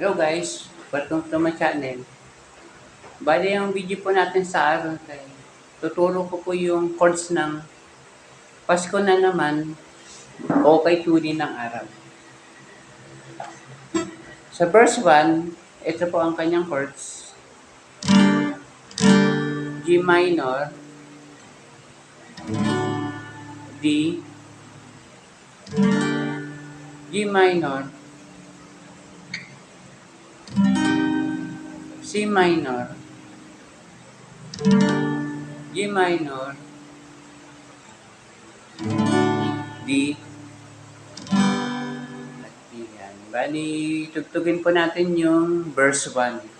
Hello guys, welcome to my channel. Bali yung video po natin sa araw kay tuturo ko po yung chords ng Pasko na naman o kay tuli ng araw. Sa verse 1, ito po ang kanyang chords. G minor, D, G minor, C minor, G minor, D, at yan. Bali, tugtugin po natin yung verse 1.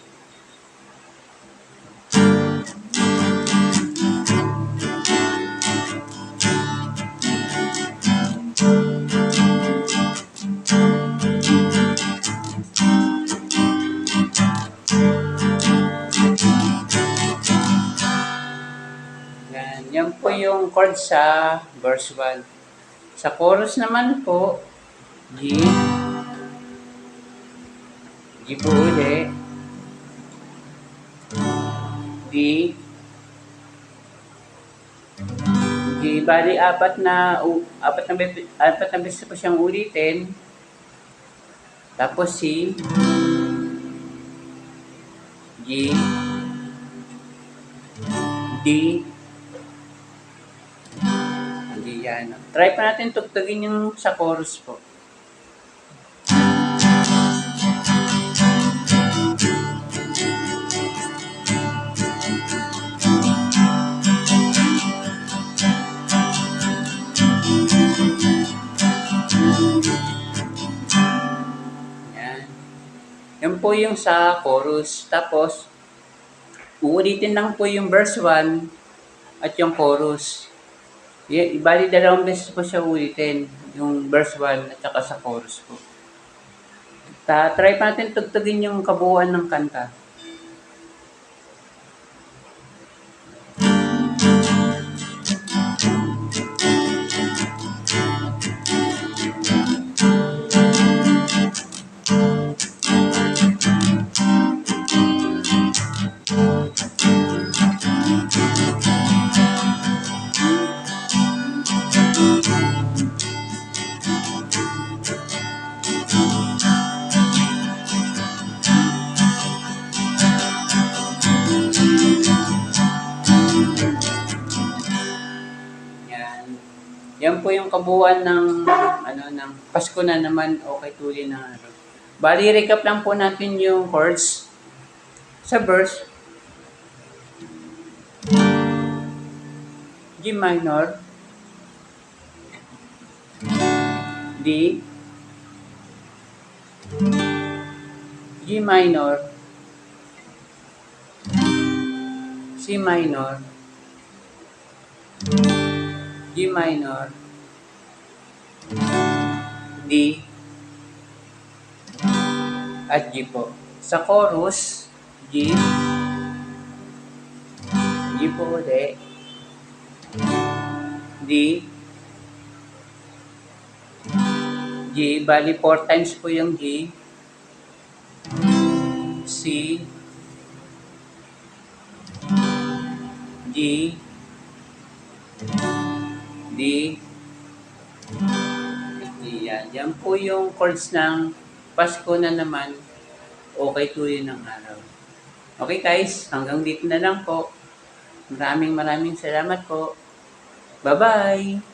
Yan, po yung chord sa verse 1. Sa chorus naman po, G, G po uli, D, G, bali apat na, apat na, apat na beses po siyang ulitin. Tapos C, G, D, yan. Try pa natin tugtugin yung sa chorus po. Yan. Yan po yung sa chorus. Tapos, uulitin lang po yung verse 1 at yung chorus. Ibali dalawang beses po siya ulitin. Yung verse 1 at saka sa chorus po. Ta try pa natin tugtugin yung kabuuan ng kanta. Yan. Yan po yung kabuuan ng ano ng Pasko na naman o kay tuli ng araw. Bali recap lang po natin yung chords sa verse. G minor, D, G minor, C minor, G minor, D, at G po. Sa chorus, G, G po ulit, D, G, bali 4 times po yung G, C, G, D, yan. Yan po yung chords ng Pasko na naman o kay tuloy ng araw. Okay guys, hanggang dito na lang po. Maraming maraming salamat po. Bye-bye!